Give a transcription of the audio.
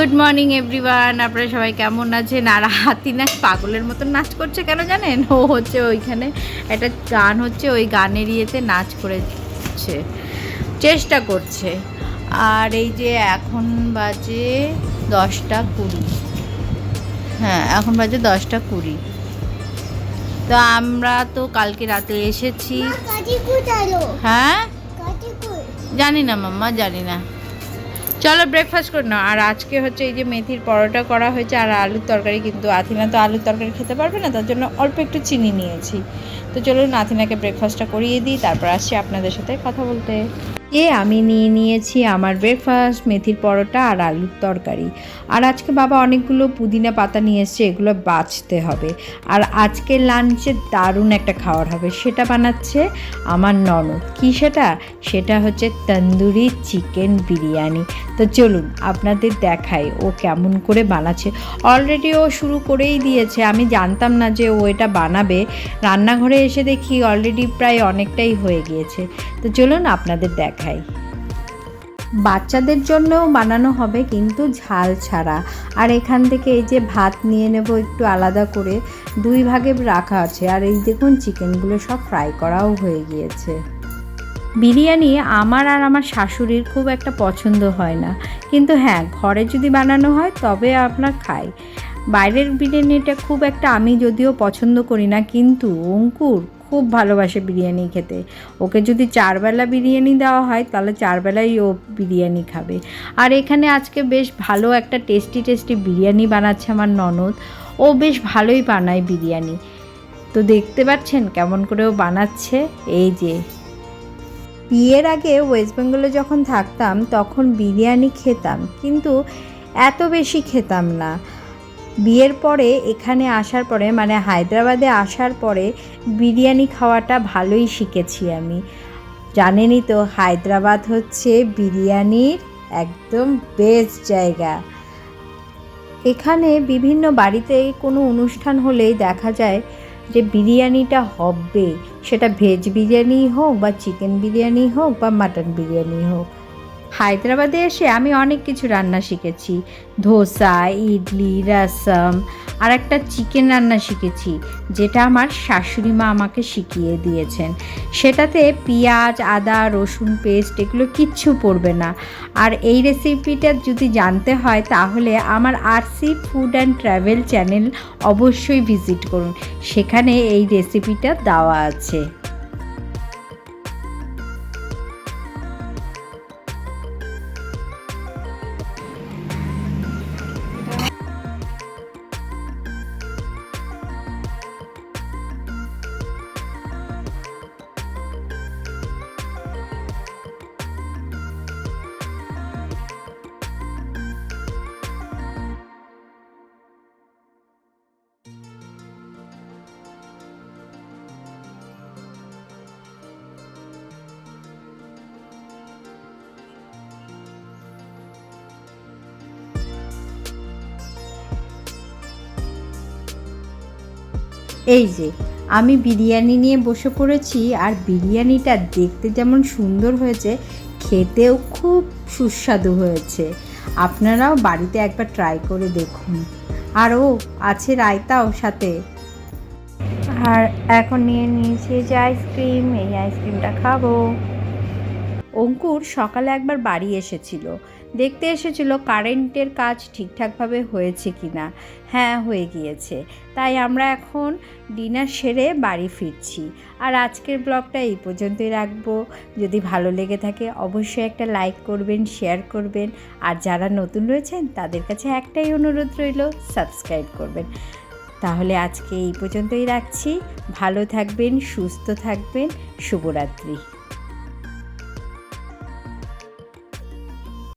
Good morning everyone আপনারা সবাই কেমন আছেন? আর হাতি নাচ পাগলের মতন নাচ করছে কেন জানেন? ও হচ্ছে ওইখানে একটা গান হচ্ছে ওই গানের ইয়েতে নাচ করেছে। চেষ্টা করছে। আর এই যে এখন বাজে দশটা কুড়ি। হ্যাঁ এখন বাজে দশটা কুড়ি। তো আমরা তো কালকে রাতে এসেছি। হ্যাঁ? জানি না মাম্মা জানি না। চলো ব্রেকফাস্ট করে নাও। আর আজকে হচ্ছে এই যে মেথির পরোটা করা হয়েছে আর আলুর তরকারি কিন্তু আথিনা তো আলুর তরকারি খেতে পারবে না, তার জন্য অল্প একটু চিনি নিয়েছি। তো চলুন আথিনাকে ব্রেকফাস্টটা করিয়ে দিই, তারপর আসছি আপনাদের সাথে কথা বলতে। এ আমি নিয়ে নিয়েছি আমার ব্রেকফাস্ট মেথির পরোটা আর আলুর তরকারি। আর আজকে বাবা অনেকগুলো পুদিনা পাতা নিয়ে এসছে, এগুলো বাছতে হবে। আর আজকে লাঞ্চে দারুণ একটা খাওয়ার হবে। সেটা বানাচ্ছে আমার ননদ। কি সেটা? সেটা হচ্ছে তন্দুরি চিকেন বিরিয়ানি। তো চলুন, আপনাদের দেখাই ও কেমন করে বানাচ্ছে। অলরেডি ও শুরু করেই দিয়েছে। আমি জানতাম না যে ও এটা বানাবে। রান্নাঘরে এসে দেখি অলরেডি প্রায় অনেকটাই হয়ে গিয়েছে। তো চলুন, আপনাদের দেখাই। বাচ্চাদের জন্যও বানানো হবে কিন্তু ঝাল ছাড়া। আর এখান থেকে এই যে ভাত নিয়ে নেব একটু আলাদা করে, দুই ভাগে রাখা আছে। আর এই দেখুন চিকেনগুলো সব ফ্রাই করাও হয়ে গিয়েছে। বিরিয়ানি আমার আর আমার শাশুড়ির খুব একটা পছন্দ হয় না। কিন্তু হ্যাঁ ঘরে যদি বানানো হয় তবে আপনার খাই। বাইরের বিরিয়ানিটা খুব একটা আমি যদিও পছন্দ করি না, কিন্তু অঙ্কুর খুব ভালোবাসে বিরিয়ানি খেতে। ওকে যদি চারবেলা বিরিয়ানি দেওয়া হয়, তাহলে চারবেলাই ও বিরিয়ানি খাবে। আর এখানে আজকে বেশ ভালো একটা টেস্টি টেস্টি বিরিয়ানি বানাচ্ছে আমার ননদ। ও বেশ ভালোই বানায় বিরিয়ানি। তো দেখতে পাচ্ছেন কেমন করে ও বানাচ্ছে। এই যে। বিয়ের আগে ওয়েস্ট বেঙ্গলে যখন থাকতাম, তখন বিরিয়ানি খেতাম। কিন্তু এত বেশি খেতাম না। বিয়ের পরে এখানে আসার পরে মানে হায়দ্রাবাদে আসার পরে বিরিয়ানি খাওয়াটা ভালোই শিখেছি আমি। জানেনই তো, হায়দ্রাবাদ হচ্ছে বিরিয়ানির একদম বেস্ট জায়গা। এখানে বিভিন্ন বাড়িতে কোনো অনুষ্ঠান হলেই দেখা যায় যে বিরিয়ানিটা হবে। সেটা ভেজ বিরিয়ানি হোক বা চিকেন বিরিয়ানি হোক বা মাটন বিরিয়ানি হোক। হায়দ্রাবাদে এসে আমি অনেক কিছু রান্না শিখেছি। ধোসা, ইডলি, রসম আর একটা চিকেন রান্না শিখেছি, যেটা আমার শাশুড়ি মা আমাকে শিখিয়ে দিয়েছেন। সেটাতে পেঁয়াজ, আদা, রসুন পেস্ট, এগুলো কিচ্ছু পড়বে না। আর এই রেসিপিটা যদি জানতে হয়, তাহলে আমার RC food and travel channel অবশ্যই ভিজিট করুন। সেখানে এই রেসিপিটা দেওয়া আছে। এই যে, আমি বিরিয়ানি নিয়ে বসে পড়েছি আর বিরিয়ানিটা দেখতে যেমন সুন্দর হয়েছে, খেতেও খুব সুস্বাদু হয়েছে। আপনারাও বাড়িতে একবার ট্রাই করে দেখুন। আর ও আছে রায়তাও সাথে। আর এখন নিয়ে নিয়েছি যে আইসক্রিম এই আইসক্রিমটা খাব। অঙ্কুর সকালে একবার বাড়ি এসেছিল। দেখতে এসেছিল কারেন্টের কাজ ঠিকঠাকভাবে হয়েছে কি না হ্যাঁ হয়ে গিয়েছে। তাই আমরা এখন ডিনার সেরে বাড়ি ফিরছি। আর আজকের ব্লগটা এই পর্যন্তই রাখব। যদি ভালো লেগে থাকে অবশ্যই একটা লাইক করবেন, শেয়ার করবেন। আর যারা নতুন রয়েছেন, তাদের কাছে একটাই অনুরোধ রইল, সাবস্ক্রাইব করবেন। তাহলে আজকে এই পর্যন্তই রাখছি। ভালো থাকবেন, সুস্থ থাকবেন। শুভরাত্রি।